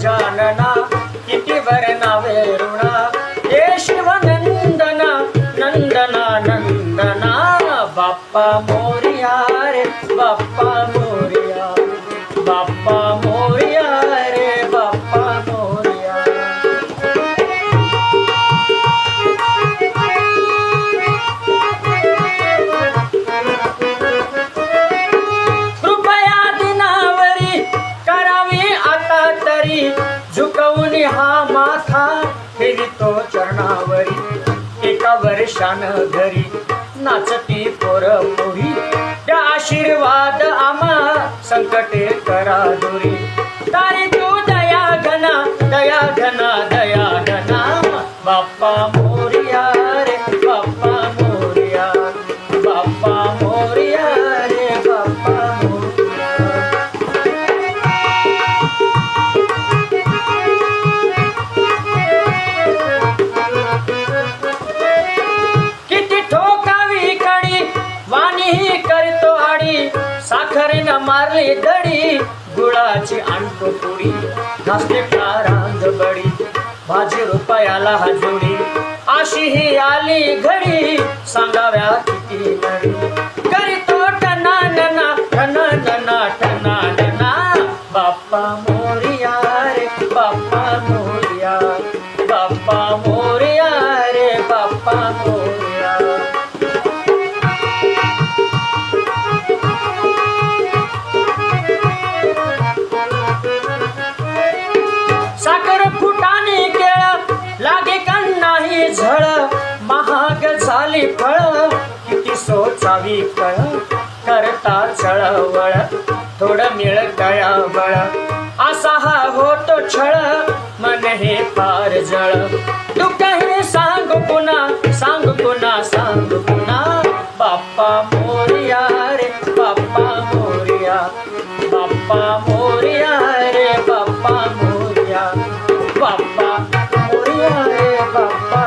ಗಜಾನನ ಇಟಿವರನವೇರುಣ ಹೇ ಶಿವನಂದನ ನಂದನ ನಂದನ ಬಪ್ಪ ಮೋರಿಯಾರೆ ಬಪ್ಪ ಮೋರಿಯ ಬಪ್ಪ मी हा माथा फिरतो चरणावरी एका वर्षान घरी नाचती पोर पोरी. त्या आशीर्वाद आम्हा संकटे करा दुरी. तारी तू दया घना दया घना दया घना. बाप्पा साखरेनं दडी गुळाची आणतो पुरी. नाचते रांग बडी भाजी रुपयाला हजोडी. अशी ही आली घडी सांगाव्या किती घरी करीतो टना नना ठन नना टना नना. बाप्पा मोरिया रे बाप्पा मोरिया. सोचावी कळ करता चळवळ थोडं मिळ दयाबळ असा हा होतो छळ मन हे पार जळ. दुःख हे सांग पुन्हा सांग पुन्हा सांग पुन्हा. बाप्पा मोरिया रे बाप्पा मोरिया. बाप्पा मोरिया रे बाप्पा मोरिया. बाप्पा मोरिया रे बाप्पा